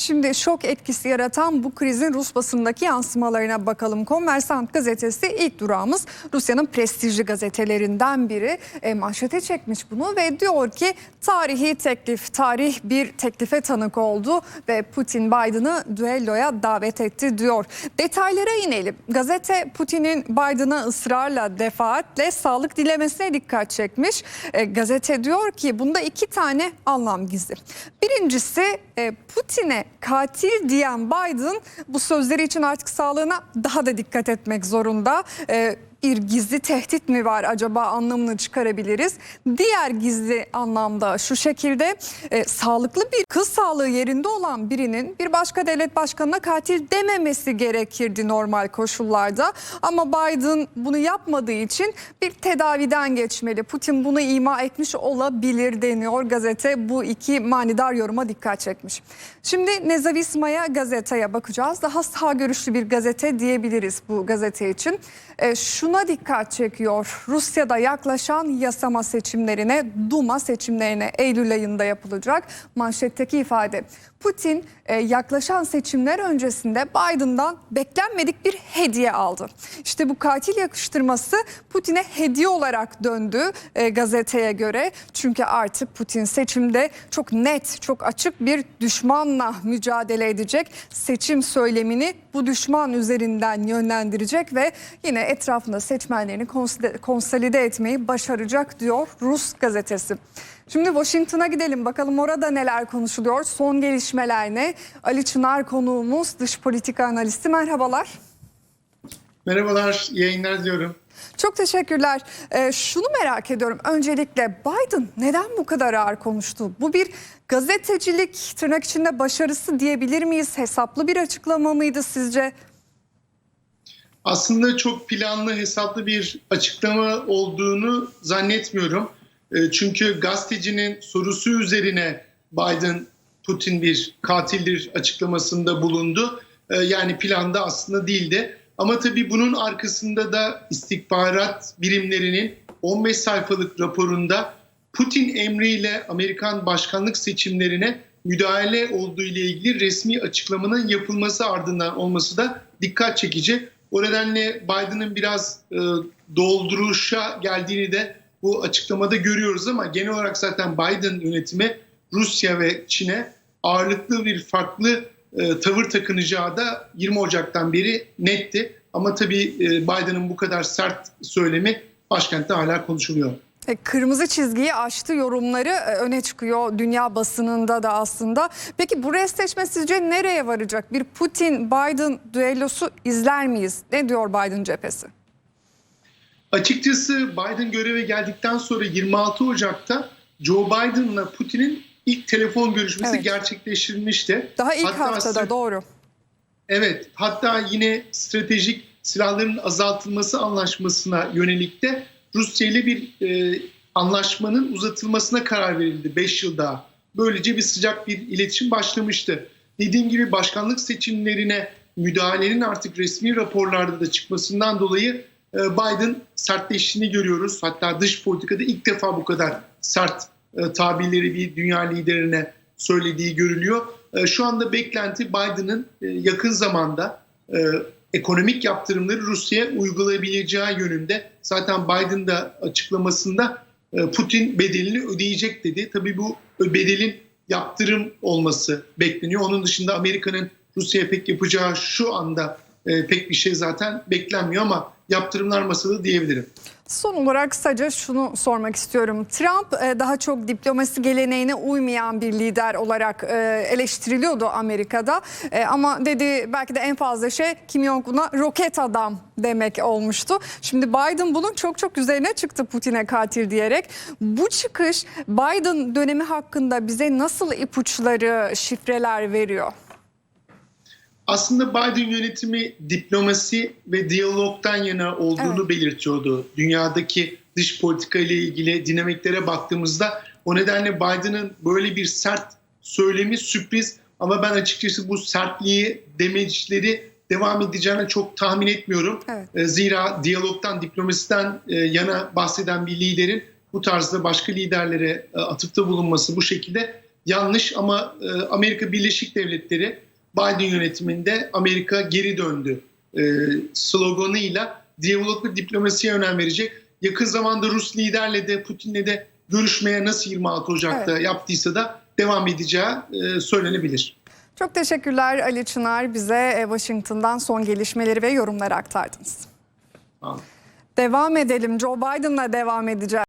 Şimdi şok etkisi yaratan bu krizin Rus basındaki yansımalarına bakalım. Kommersant gazetesi ilk durağımız Rusya'nın prestijli gazetelerinden biri. E, manşete çekmiş bunu ve diyor ki tarihi teklif, tarih bir teklife tanık oldu ve Putin Biden'ı düelloya davet etti diyor. Detaylara inelim. Gazete Putin'in Biden'a ısrarla defaatle sağlık dilemesine dikkat çekmiş. E, gazete diyor ki bunda iki tane anlam gizli. Birincisi e, Putin'e katil diyen Biden bu sözleri için artık sağlığına daha da dikkat etmek zorunda. E, bir gizli tehdit mi var acaba anlamını çıkarabiliriz. Diğer gizli anlamda şu şekilde e, sağlıklı bir kız sağlığı yerinde olan birinin bir başka devlet başkanına katil dememesi gerekirdi normal koşullarda. Ama Biden bunu yapmadığı için bir tedaviden geçmeli. Putin bunu ima etmiş olabilir deniyor gazete bu iki manidar yoruma dikkat çekmiş. Şimdi Nezavismaya gazeteye bakacağız. Daha sağ görüşlü bir gazete diyebiliriz bu gazete için. E, şuna dikkat çekiyor. Rusya'da yaklaşan yasama seçimlerine, Duma seçimlerine Eylül ayında yapılacak. Manşetteki ifade. Putin e, yaklaşan seçimler öncesinde Biden'dan beklenmedik bir hediye aldı. İşte bu katil yakıştırması Putin'e hediye olarak döndü e, gazeteye göre. Çünkü artık Putin seçimde çok net, çok açık bir düşmanla mücadele edecek. Seçim söylemini bu düşman üzerinden yönlendirecek ve yine etrafında seçmenlerini konsolide etmeyi başaracak diyor Rus gazetesi. Şimdi Washington'a gidelim bakalım orada neler konuşuluyor. Son gelişmeler ne? Ali Çınar konuğumuz dış politika analisti merhabalar. Merhabalar, yayınlar diyorum. Çok teşekkürler. Ee, şunu merak ediyorum. Öncelikle Biden neden bu kadar ağır konuştu? Bu bir gazetecilik tırnak içinde başarısı diyebilir miyiz? Hesaplı bir açıklama mıydı sizce? Aslında çok planlı, hesaplı bir açıklama olduğunu zannetmiyorum. E, Çünkü gazetecinin sorusu üzerine Biden Putin bir katildir açıklamasında bulundu. E, Yani planda aslında değildi. Ama tabii bunun arkasında da istihbarat birimlerinin 15 sayfalık raporunda Putin emriyle Amerikan başkanlık seçimlerine müdahale olduğu ile ilgili resmi açıklamanın yapılması ardından olması da dikkat çekici. O nedenle Biden'ın biraz e, dolduruşa geldiğini de bu açıklamada görüyoruz ama genel olarak zaten Biden yönetimi Rusya ve Çin'e ağırlıklı bir farklı e, tavır takınacağı da 20 Ocak'tan beri netti. Ama tabii e, Biden'ın bu kadar sert söylemi başkentte hala konuşuluyor. E, Kırmızı çizgiyi aştı yorumları e, öne çıkıyor dünya basınında da aslında. Peki bu restleşme sizce nereye varacak? Bir Putin-Biden düellosu izler miyiz? Ne diyor Biden cephesi? Açıkçası Biden göreve geldikten sonra 26 Ocak'ta Joe Biden'la Putin'in ilk telefon görüşmesi Evet. gerçekleştirilmişti. Daha ilk Hatta haftada doğru. Evet, hatta yine stratejik silahların azaltılması anlaşmasına yönelik de Rusya ile bir e, anlaşmanın uzatılmasına karar verildi 5 yıl daha. Böylece bir sıcak bir iletişim başlamıştı. Dediğim gibi başkanlık seçimlerine müdahalenin artık resmi raporlarda da çıkmasından dolayı Biden sertleştiğini görüyoruz. Hatta dış politikada ilk defa bu kadar sert e, tabirleri bir dünya liderine söylediği görülüyor. E, Şu anda beklenti Biden'ın e, yakın zamanda e, ekonomik yaptırımları Rusya'ya uygulayabileceği yönünde. Zaten Biden da açıklamasında Putin bedelini ödeyecek dedi. Tabii bu bedelin yaptırım olması bekleniyor. Onun dışında Amerika'nın Rusya'ya pek yapacağı şu anda e, pek bir şey zaten beklenmiyor ama yaptırımlar masada diyebilirim. Son olarak kısaca şunu sormak istiyorum. Trump e, daha çok diplomasi geleneğine uymayan bir lider olarak e, eleştiriliyordu Amerika'da. E, Ama dedi belki de en fazla şey Kim Jong-un'a roket adam demek olmuştu. Şimdi Biden bunun çok çok üzerine çıktı Putin'e katil diyerek. Bu çıkış Biden dönemi hakkında bize nasıl ipuçları, şifreler veriyor? Aslında Biden yönetimi diplomasi ve diyalogtan yana olduğunu Evet. belirtiyordu. Dünyadaki dış politika ile ilgili dinamiklere baktığımızda o nedenle Biden'ın böyle bir sert söylemi sürpriz ama ben açıkçası bu sertliği, demeçleri devam edeceğini çok tahmin etmiyorum. Evet. E, Zira diyalogtan, diplomasiden e, yana bahseden bir liderin bu tarzda başka liderlere e, atıfta bulunması bu şekilde yanlış ama e, Amerika Birleşik Devletleri Biden yönetiminde Amerika geri döndü e, sloganıyla diyalog ve diplomasiye önem verecek. Yakın zamanda Rus liderle de Putin'le de görüşmeye nasıl 26 Ocak'ta Evet. yaptıysa da devam edeceği e, söylenebilir. Çok teşekkürler Ali Çınar bize e, Washington'dan son gelişmeleri ve yorumları aktardınız. Tamam. Devam edelim. Joe Biden'la devam edeceğiz.